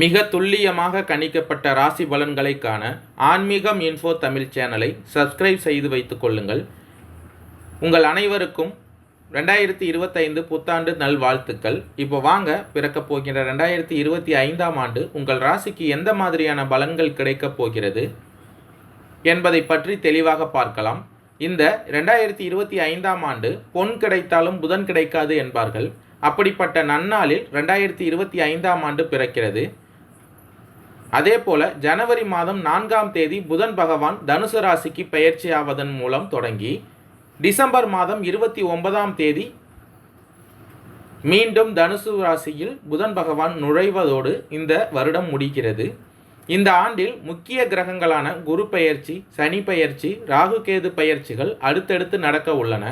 மிக துல்லியமாக கணிக்கப்பட்ட ராசி பலன்களை காண ஆன்மீகம் இன்ஃபோ தமிழ் சேனலை சப்ஸ்கிரைப் செய்து வைத்துக் கொள்ளுங்கள். உங்கள் அனைவருக்கும் ரெண்டாயிரத்தி இருபத்தைந்து புத்தாண்டு நல்வாழ்த்துக்கள். இப்போ வாங்க பிறக்கப் போகின்ற ரெண்டாயிரத்தி இருபத்தி ஐந்தாம் ஆண்டு உங்கள் ராசிக்கு எந்த மாதிரியான பலன்கள் கிடைக்கப் போகிறது என்பதை பற்றி தெளிவாக பார்க்கலாம். இந்த ரெண்டாயிரத்தி இருபத்தி ஐந்தாம் ஆண்டு பொன் கிடைத்தாலும் புதன் கிடைக்காது என்பார்கள். அப்படிப்பட்ட நன்னாளில் ரெண்டாயிரத்தி இருபத்தி ஐந்தாம் ஆண்டு பிறக்கிறது. அதே போல ஜனவரி மாதம் நான்காம் தேதி புதன் பகவான் தனுசு ராசிக்கு பெயர்ச்சியாவதன் மூலம் தொடங்கி டிசம்பர் மாதம் இருபத்தி ஒன்பதாம் தேதி மீண்டும் தனுசு ராசியில் புதன் பகவான் நுழைவதோடு இந்த வருடம் முடிகிறது. இந்த ஆண்டில் முக்கிய கிரகங்களான குரு பெயர்ச்சி சனி பெயர்ச்சி ராகுகேது பயிற்சிகள் அடுத்தடுத்து நடக்க உள்ளன.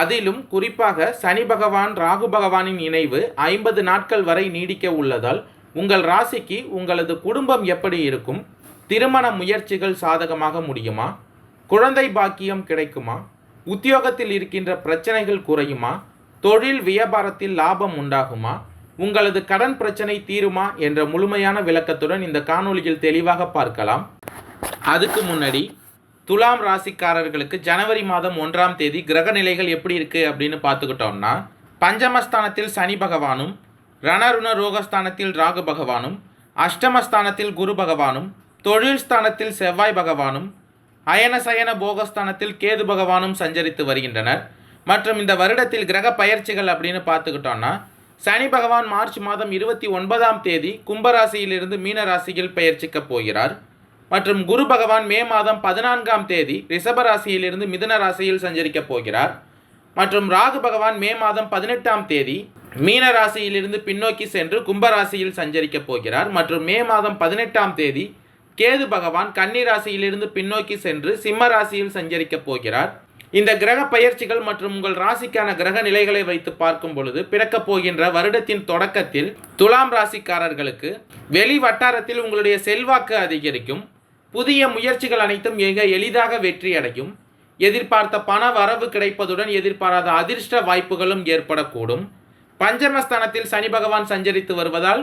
அதிலும் குறிப்பாக சனி பகவான் ராகு பகவானின் இணைவு ஐம்பது நாட்கள் வரை நீடிக்க உள்ளதால் உங்கள் ராசிக்கு உங்களது குடும்பம் எப்படி இருக்கும்? திருமண முயற்சிகள் சாதகமாக முடியுமா? குழந்தை பாக்கியம் கிடைக்குமா? உத்தியோகத்தில் இருக்கின்ற பிரச்சனைகள் குறையுமா? தொழில் வியாபாரத்தில் லாபம் உண்டாகுமா? உங்களது கடன் பிரச்சனை தீருமா? என்ற முழுமையான விளக்கத்துடன் இந்த காணொளியில் தெளிவாக பார்க்கலாம். அதுக்கு முன்னாடி துலாம் ராசிக்காரர்களுக்கு ஜனவரி மாதம் ஒன்றாம் தேதி கிரக நிலைகள் எப்படி இருக்குது அப்படின்னு பார்த்துக்கிட்டோம்னா பஞ்சமஸ்தானத்தில் சனி பகவானும் ரணருண ரோகஸ்தானத்தில் ராகு பகவானும் அஷ்டமஸ்தானத்தில் குரு பகவானும் தொழில் ஸ்தானத்தில் செவ்வாய் பகவானும் அயனசயன போகஸ்தானத்தில் கேது பகவானும் சஞ்சரித்து வருகின்றனர். மற்றும் இந்த வருடத்தில் கிரக பயிற்சிகள் அப்படின்னு பார்த்துக்கிட்டோம்னா சனி பகவான் மார்ச் மாதம் இருபத்தி ஒன்பதாம் தேதி கும்பராசியிலிருந்து மீன ராசியில் பெயர்ச்சிக்கப் போகிறார். மற்றும் குரு பகவான் மே மாதம் பதினான்காம் தேதி ரிஷபராசியிலிருந்து மிதன மிதுன ராசியில் சஞ்சரிக்கப் போகிறார். மற்றும் ராகு பகவான் மே மாதம் பதினெட்டாம் தேதி மீன ராசியிலிருந்து பின்னோக்கி சென்று கும்பராசியில் சஞ்சரிக்கப் போகிறார். மற்றும் மே மாதம் பதினெட்டாம் தேதி கேது பகவான் கன்னி ராசியிலிருந்து பின்னோக்கி சென்று சிம்ம ராசியில் சஞ்சரிக்கப் போகிறார். இந்த கிரக பயிற்சிகள் மற்றும் உங்கள் ராசிக்கான கிரக நிலைகளை வைத்து பார்க்கும் பொழுது பிறக்கப் போகின்ற வருடத்தின் தொடக்கத்தில் துலாம் ராசிக்காரர்களுக்கு வெளி வட்டாரத்தில் உங்களுடைய செல்வாக்கு அதிகரிக்கும். புதிய முயற்சிகள் அனைத்தும் மிக எளிதாக வெற்றி அடையும். எதிர்பார்த்த பண வரவு கிடைப்பதுடன் எதிர்பாராத அதிர்ஷ்ட வாய்ப்புகளும் ஏற்படக்கூடும். பஞ்சமஸ்தானத்தில் சனி பகவான் சஞ்சரித்து வருவதால்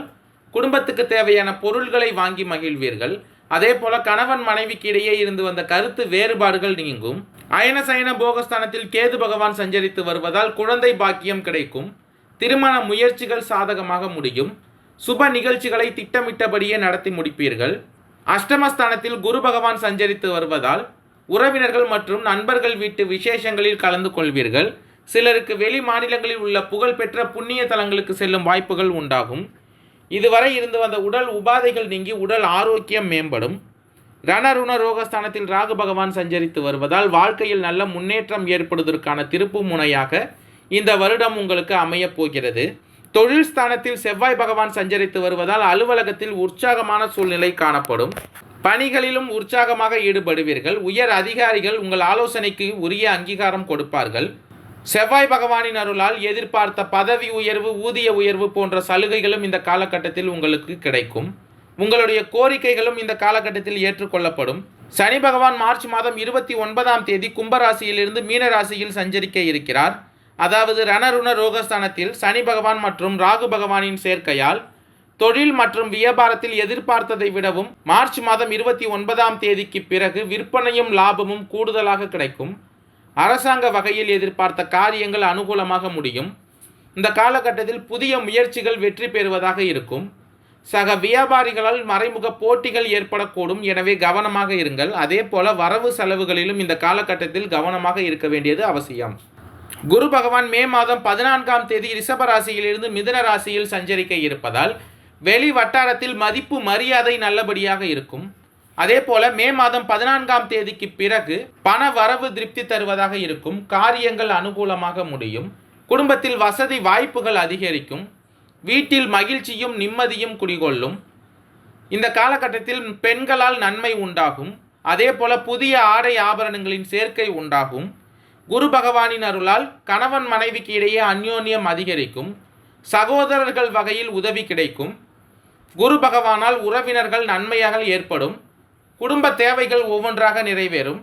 குடும்பத்துக்கு தேவையான பொருள்களை வாங்கி மகிழ்வீர்கள். அதே போல கணவன் மனைவிக்கு இடையே இருந்து வந்த கருத்து வேறுபாடுகள் நீங்கும். அயன சயன போகஸ்தானத்தில் கேது பகவான் சஞ்சரித்து வருவதால் குழந்தை பாக்கியம் கிடைக்கும். திருமண முயற்சிகள் சாதகமாக முடியும். சுப நிகழ்ச்சிகளை திட்டமிட்டபடியே நடத்தி முடிப்பீர்கள். அஷ்டமஸ்தானத்தில் குரு பகவான் சஞ்சரித்து வருவதால் உறவினர்கள் மற்றும் நண்பர்கள் வீட்டு விசேஷங்களில் கலந்து கொள்வீர்கள். சிலருக்கு வெளி மாநிலங்களில் உள்ள புகழ்பெற்ற புண்ணிய தலங்களுக்கு செல்லும் வாய்ப்புகள் உண்டாகும். இதுவரை இருந்து வந்த உடல் உபாதைகள் நீங்கி உடல் ஆரோக்கியம் மேம்படும். ரணருண ரோகஸ்தானத்தில் ராகு பகவான் சஞ்சரித்து வருவதால் வாழ்க்கையில் நல்ல முன்னேற்றம் ஏற்படுவதற்கான திருப்பு முனையாக இந்த வருடம் உங்களுக்கு அமையப் போகிறது. தொழில் ஸ்தானத்தில் செவ்வாய் பகவான் சஞ்சரித்து வருவதால் அலுவலகத்தில் உற்சாகமான சூழ்நிலை காணப்படும். பணிகளிலும் உற்சாகமாக ஈடுபடுவீர்கள். உயர் அதிகாரிகள் உங்கள் ஆலோசனைக்கு உரிய அங்கீகாரம் கொடுப்பார்கள். செவ்வாய் பகவானின் அருளால் எதிர்பார்த்த பதவி உயர்வு ஊதிய உயர்வு போன்ற சலுகைகளும் இந்த காலகட்டத்தில் உங்களுக்கு கிடைக்கும். உங்களுடைய கோரிக்கைகளும் இந்த காலகட்டத்தில் ஏற்றுக்கொள்ளப்படும். சனி பகவான் மார்ச் மாதம் இருபத்தி ஒன்பதாம் தேதி கும்பராசியிலிருந்து மீனராசியில் சஞ்சரிக்க இருக்கிறார். அதாவது ரணருண ரோகஸ்தானத்தில் சனி பகவான் மற்றும் ராகு பகவானின் சேர்க்கையால் தொழில் மற்றும் வியாபாரத்தில் எதிர்பார்த்ததை விடவும் மார்ச் மாதம் இருபத்தி ஒன்பதாம் தேதிக்கு பிறகு விற்பனையும் லாபமும் கூடுதலாக கிடைக்கும். அரசாங்க வகையில் எதிர்பார்த்த காரியங்கள் அனுகூலமாக முடியும். இந்த காலகட்டத்தில் புதிய முயற்சிகள் வெற்றி பெறுவதாக இருக்கும். சக வியாபாரிகளால் மறைமுக போட்டிகள் ஏற்படக்கூடும். எனவே கவனமாக இருங்கள். அதே போல வரவு செலவுகளிலும் இந்த காலகட்டத்தில் கவனமாக இருக்க வேண்டியது அவசியம். குரு பகவான் மே மாதம் பதினான்காம் தேதி ரிஷப ராசியிலிருந்து மிதுன ராசியில் சஞ்சரிக்க இருப்பதால் வெளி வட்டாரத்தில் மதிப்பு மரியாதை நல்லபடியாக இருக்கும். அதே போல மே மாதம் பதினான்காம் தேதிக்கு பிறகு பண வரவு திருப்தி தருவதாக இருக்கும் காரியங்கள் அனுகூலமாக முடியும். குடும்பத்தில் வசதி வாய்ப்புகள் அதிகரிக்கும். வீட்டில் மகிழ்ச்சியும் நிம்மதியும் குடிகொள்ளும். இந்த காலகட்டத்தில் பெண்களால் நன்மை உண்டாகும். அதே போல புதிய ஆடை ஆபரணங்களின் சேர்க்கை உண்டாகும். குரு பகவானின் அருளால் கணவன் மனைவிக்கு இடையே அந்யோன்யம் அதிகரிக்கும். சகோதரர்கள் வகையில் உதவி கிடைக்கும். குரு பகவானால் உறவினர்கள் நன்மையாக ஏற்படும். குடும்ப தேவைகள் ஒவ்வொன்றாக நிறைவேறும்.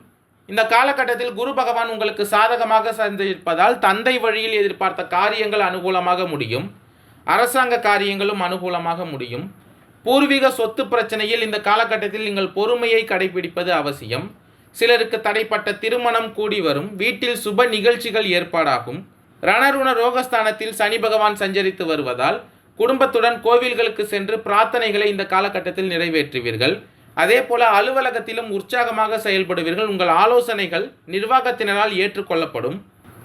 இந்த காலகட்டத்தில் குரு பகவான் உங்களுக்கு சாதகமாக சந்திப்பதால் தந்தை வழியில் எதிர்பார்த்த காரியங்கள் அனுகூலமாக முடியும். அரசாங்க காரியங்களும் அனுகூலமாக முடியும். பூர்வீக சொத்து பிரச்சனையில் இந்த காலகட்டத்தில் நீங்கள் பொறுமையை கடைபிடிப்பது அவசியம். சிலருக்கு தடைப்பட்ட திருமணம் கூடி வரும். வீட்டில் சுப நிகழ்ச்சிகள் ஏற்பாடாகும். ரணருண ரோகஸ்தானத்தில் சனி பகவான் சஞ்சரித்து வருவதால் குடும்பத்துடன் கோவில்களுக்கு சென்று பிரார்த்தனைகளை இந்த காலகட்டத்தில் நிறைவேற்றுவீர்கள். அதே போல அலுவலகத்திலும் உற்சாகமாக செயல்படுவீர்கள். உங்கள் ஆலோசனைகள் நிர்வாகத்தினரால் ஏற்றுக்கொள்ளப்படும்.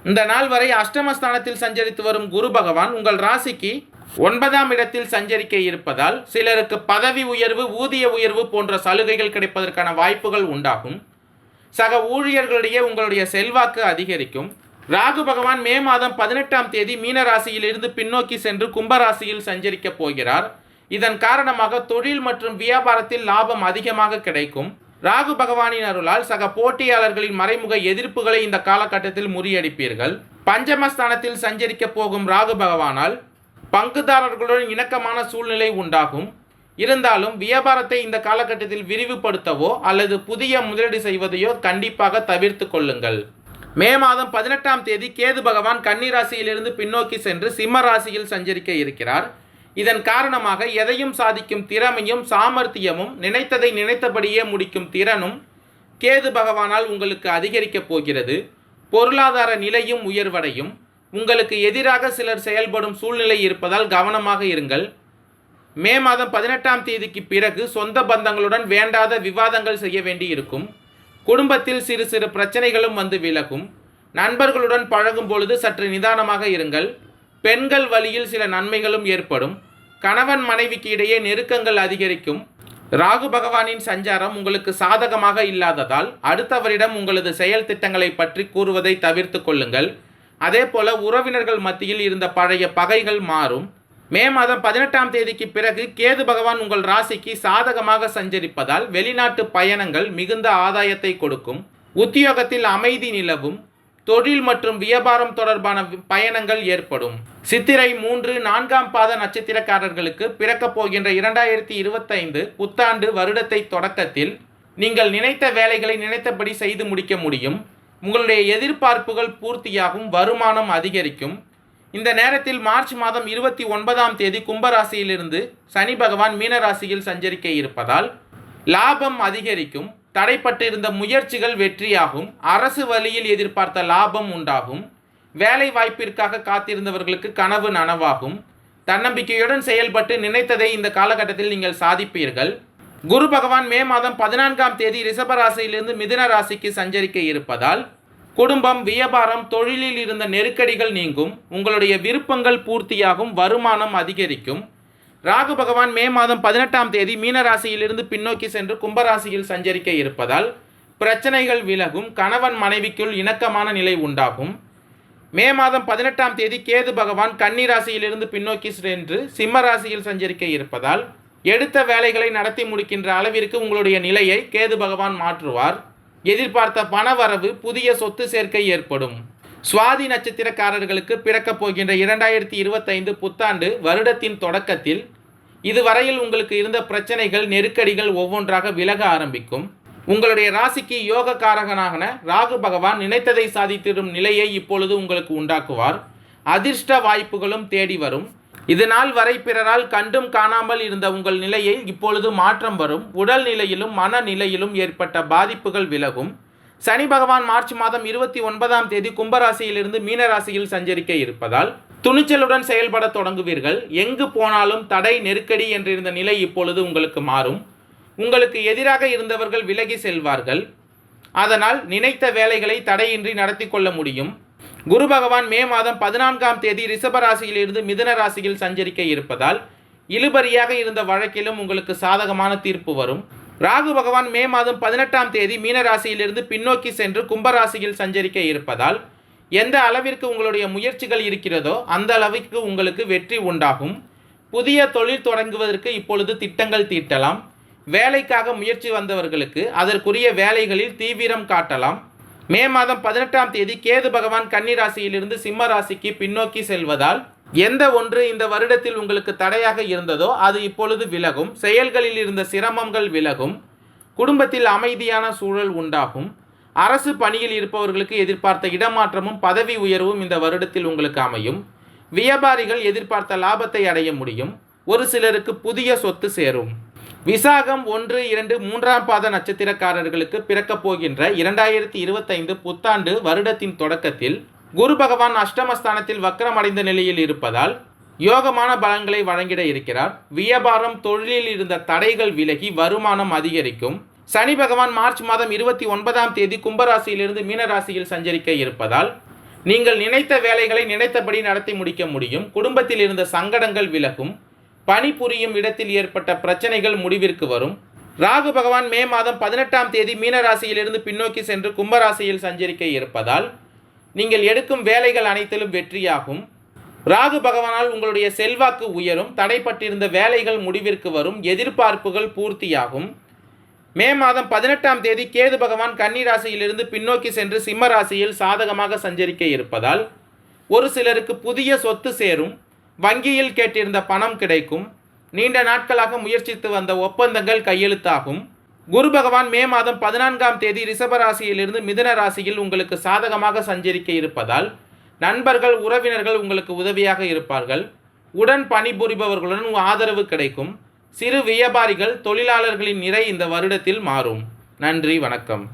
இந்த நாள் வரை அஷ்டமஸ்தானத்தில் சஞ்சரித்து வரும் குரு பகவான் உங்கள் ராசிக்கு ஒன்பதாம் இடத்தில் சஞ்சரிக்க இருப்பதால் சிலருக்கு பதவி உயர்வு ஊதிய உயர்வு போன்ற சலுகைகள் கிடைப்பதற்கான வாய்ப்புகள் உண்டாகும். சக ஊழியர்களிடையே உங்களுடைய செல்வாக்கு அதிகரிக்கும். ராகு பகவான் மே மாதம் பதினெட்டாம் தேதி மீன ராசியிலிருந்து பின்னோக்கி சென்று கும்பராசியில் சஞ்சரிக்கப் போகிறார். இதன் காரணமாக தொழில் மற்றும் வியாபாரத்தில் லாபம் அதிகமாக கிடைக்கும். ராகு பகவானின் அருளால் சக போட்டியாளர்களின் மறைமுக எதிர்ப்புகளை இந்த காலகட்டத்தில் முறியடிப்பீர்கள். பஞ்சமஸ்தானத்தில் சஞ்சரிக்க போகும் ராகு பகவானால் பங்குதாரர்களுடன் இணக்கமான சூழ்நிலை உண்டாகும். இருந்தாலும் வியாபாரத்தை இந்த காலகட்டத்தில் விரிவுபடுத்தவோ அல்லது புதிய முதலீடு செய்வதையோ கண்டிப்பாக தவிர்த்து கொள்ளுங்கள். மே மாதம் பதினெட்டாம் தேதி கேது பகவான் கன்னி ராசியிலிருந்து பின்னோக்கி சென்று சிம்ம ராசியில் சஞ்சரிக்க இருக்கிறார். இதன் காரணமாக எதையும் சாதிக்கும் திறமையும் சாமர்த்தியமும் நினைத்ததை நினைத்தபடியே முடிக்கும் திறனும் கேது பகவானால் உங்களுக்கு அதிகரிக்கப் போகிறது. பொருளாதார நிலையும் உயர்வடையும். உங்களுக்கு எதிராக சிலர் செயல்படும் சூழ்நிலை இருப்பதால் கவனமாக இருங்கள். மே மாதம் பதினெட்டாம் தேதிக்கு பிறகு சொந்த பந்தங்களுடன் வேண்டாத விவாதங்கள் செய்ய வேண்டி இருக்கும் குடும்பத்தில் சிறு சிறு பிரச்சனைகளும் வந்து விலகும். நண்பர்களுடன் பழகும் பொழுது சற்று நிதானமாக இருங்கள். பெண்கள் வழியில் சில நன்மைகளும் ஏற்படும். கணவன் மனைவிக்கு இடையே நெருக்கங்கள் அதிகரிக்கும். ராகு பகவானின் சஞ்சாரம் உங்களுக்கு சாதகமாக இல்லாததால் அடுத்தவரிடம் உங்களது செயல் திட்டங்களை பற்றி கூறுவதை தவிர்த்து கொள்ளுங்கள். அதே போல உறவினர்கள் மத்தியில் இருந்த பழைய பகைகள் மாறும். மே மாதம் பதினெட்டாம் தேதிக்கு பிறகு கேது பகவான் உங்கள் ராசிக்கு சாதகமாக சஞ்சரிப்பதால் வெளிநாட்டு பயணங்கள் மிகுந்த ஆதாயத்தை கொடுக்கும். உத்தியோகத்தில் அமைதி நிலவும். தொழில் மற்றும் வியாபாரம் தொடர்பான பயணங்கள் ஏற்படும். சித்திரை மூன்று நான்காம் பாத நட்சத்திரக்காரர்களுக்கு பிறக்கப் போகின்ற இரண்டாயிரத்தி இருபத்தைந்து புத்தாண்டு வருடத்தை தொடக்கத்தில் நீங்கள் நினைத்த வேலைகளை நினைத்தபடி செய்து முடிக்க முடியும். உங்களுடைய எதிர்பார்ப்புகள் பூர்த்தியாகும் வருமானம் அதிகரிக்கும். இந்த நேரத்தில் மார்ச் மாதம் இருபத்தி ஒன்பதாம் தேதி கும்பராசியிலிருந்து சனி பகவான் மீனராசியில் சஞ்சரிக்க இருப்பதால் லாபம் அதிகரிக்கும். தடைப்பட்டிருந்த முயற்சிகள் வெற்றியாகும். அரசு வழியில் எதிர்பார்த்த லாபம் உண்டாகும். வேலை வாய்ப்பிற்காக காத்திருந்தவர்களுக்கு கனவு நனவாகும். தன்னம்பிக்கையுடன் செயல்பட்டு நினைத்ததை இந்த காலகட்டத்தில் நீங்கள் சாதிப்பீர்கள். குரு பகவான் மே மாதம் பதினான்காம் தேதி ரிஷப ராசியிலிருந்து மிதுன ராசிக்கு சஞ்சரிக்க இருப்பதால் குடும்பம் வியாபாரம் தொழிலில் இருந்த நெருக்கடிகள் நீங்கும். உங்களுடைய விருப்பங்கள் பூர்த்தியாகும். வருமானம் அதிகரிக்கும். ராகு பகவான் மே மாதம் பதினெட்டாம் தேதி மீன ராசியிலிருந்து பின்னோக்கி சென்று கும்பராசியில் சஞ்சரிக்க இருப்பதால் பிரச்சனைகள் விலகும் கணவன் மனைவிக்குள் இணக்கமான நிலை உண்டாகும். மே மாதம் பதினெட்டாம் தேதி கேது பகவான் கன்னி ராசியிலிருந்து பின்னோக்கி சென்று சிம்ம ராசியில் சஞ்சரிக்க இருப்பதால் எடுத்த வேலைகளை நடத்தி முடிக்கின்ற அளவிற்கு உங்களுடைய நிலையை கேது பகவான் மாற்றுவார். எதிர்பார்த்த பணவரவு புதிய சொத்து சேர்க்கை ஏற்படும். சுவாதி நட்சத்திரக்காரர்களுக்கு பிறக்கப் போகின்ற இரண்டாயிரத்தி இருபத்தைந்து புத்தாண்டு வருடத்தின் தொடக்கத்தில் இதுவரையில் உங்களுக்கு இருந்த பிரச்சனைகள் நெருக்கடிகள் ஒவ்வொன்றாக விலக ஆரம்பிக்கும். உங்களுடைய ராசிக்கு யோக காரகனான ராகு பகவான் நினைத்ததை சாதித்திடும் நிலையை இப்பொழுது உங்களுக்கு உண்டாக்குவார். அதிர்ஷ்ட வாய்ப்புகளும் தேடி வரும். இது நாள் வரை பிறரால் கண்டும் காணாமல் இருந்த உங்கள் நிலையை இப்பொழுது மாற்றம் வரும். உடல் நிலையிலும் மனநிலையிலும் ஏற்பட்ட பாதிப்புகள் விலகும். சனி பகவான் மார்ச் மாதம் இருபத்தி ஒன்பதாம் தேதி கும்பராசியிலிருந்து மீனராசியில் சஞ்சரிக்க இருப்பதால் துணிச்சலுடன் செயல்பட தொடங்குவீர்கள். எங்கு போனாலும் தடை நெருக்கடி என்றிருந்த நிலை இப்பொழுது உங்களுக்கு மாறும். உங்களுக்கு எதிராக இருந்தவர்கள் விலகி செல்வார்கள். அதனால் நினைத்த வேலைகளை தடையின்றி நடத்தி கொள்ள முடியும். குரு பகவான் மே மாதம் பதினான்காம் தேதி ரிஷபராசியிலிருந்து மிதுன ராசியில் சஞ்சரிக்க இருப்பதால் இழுபறியாக இருந்த வழக்கிலும் உங்களுக்கு சாதகமான தீர்ப்பு வரும். ராகு பகவான் மே மாதம் பதினெட்டாம் தேதி மீனராசியிலிருந்து பின்னோக்கி சென்று கும்பராசியில் சஞ்சரிக்க இருப்பதால் எந்த அளவிற்கு உங்களுடைய முயற்சிகள் இருக்கிறதோ அந்த அளவிற்கு உங்களுக்கு வெற்றி உண்டாகும். புதிய தொழில் தொடங்குவதற்கு இப்பொழுது திட்டங்கள் தீட்டலாம். வேலைக்காக முயற்சி வந்தவர்களுக்கு அதற்குரிய வேலைகளில் தீவிரம் காட்டலாம். மே மாதம் பதினெட்டாம் தேதி கேது பகவான் கன்னிராசியிலிருந்து சிம்ம ராசிக்கு பின்னோக்கி செல்வதால் எந்த ஒன்று இந்த வருடத்தில் உங்களுக்கு தடையாக இருந்ததோ அது இப்பொழுது விலகும். செயல்களில் இருந்த சிரமங்கள் விலகும். குடும்பத்தில் அமைதியான சூழல் உண்டாகும். அரசு பணியில் இருப்பவர்களுக்கு எதிர்பார்த்த இடமாற்றமும் பதவி உயர்வும் இந்த வருடத்தில் உங்களுக்கு அமையும். வியாபாரிகள் எதிர்பார்த்த லாபத்தை அடைய முடியும். ஒரு சிலருக்கு புதிய சொத்து சேரும். விசாகம் ஒன்று இரண்டு மூன்றாம் பாத நட்சத்திரக்காரர்களுக்கு பிறக்கப் போகின்ற இரண்டாயிரத்தி இருபத்தைந்து புத்தாண்டு வருடத்தின் தொடக்கத்தில் குரு பகவான் அஷ்டமஸ்தானத்தில் வக்கரமடைந்த நிலையில் இருப்பதால் யோகமான பலன்களை வழங்கிட இருக்கிறார். வியாபாரம் தொழிலில் இருந்த தடைகள் விலகி வருமானம் அதிகரிக்கும். சனி பகவான் மார்ச் மாதம் இருபத்தி ஒன்பதாம் தேதி கும்பராசியிலிருந்து மீனராசியில் சஞ்சரிக்க இருப்பதால் நீங்கள் நினைத்த வேலைகளை நினைத்தபடி நடத்தி முடிக்க முடியும். குடும்பத்தில் இருந்த சங்கடங்கள் விலகும். பணிபுரியும் இடத்தில் ஏற்பட்ட பிரச்சனைகள் முடிவிற்கு வரும். ராகு பகவான் மே மாதம் பதினெட்டாம் தேதி மீனராசியிலிருந்து பின்னோக்கி சென்று கும்பராசியில் சஞ்சரிக்க இருப்பதால் நீங்கள் எடுக்கும் வேலைகள் அனைத்திலும் வெற்றியாகும். ராகு பகவானால் உங்களுடைய செல்வாக்கு உயரும். தடைப்பட்டிருந்த வேலைகள் முடிவிற்கு வரும். எதிர்பார்ப்புகள் பூர்த்தியாகும். மே மாதம் பதினெட்டாம் தேதி கேது பகவான் கன்னி ராசியிலிருந்து பின்னோக்கி சென்று சிம்ம ராசியில் சாதகமாக சஞ்சரிக்க இருப்பதால் ஒரு சிலருக்கு புதிய சொத்து சேரும். வங்கியில் கேட்டிருந்த பணம் கிடைக்கும். நீண்ட நாட்களாக முயற்சித்து வந்த ஒப்பந்தங்கள் கையெழுத்தாகும். குரு பகவான் மே மாதம் பதினான்காம் தேதி ரிஷபராசியிலிருந்து மிதன மிதுன ராசியில் உங்களுக்கு சாதகமாக சஞ்சரிக்க இருப்பதால் நண்பர்கள் உறவினர்கள் உங்களுக்கு உதவியாக இருப்பார்கள். உடன் பணிபுரிபவர்களுடன் ஆதரவு கிடைக்கும். சிறு வியாபாரிகள் தொழிலாளர்களின் நிறை இந்த வருடத்தில் மாறும். நன்றி வணக்கம்.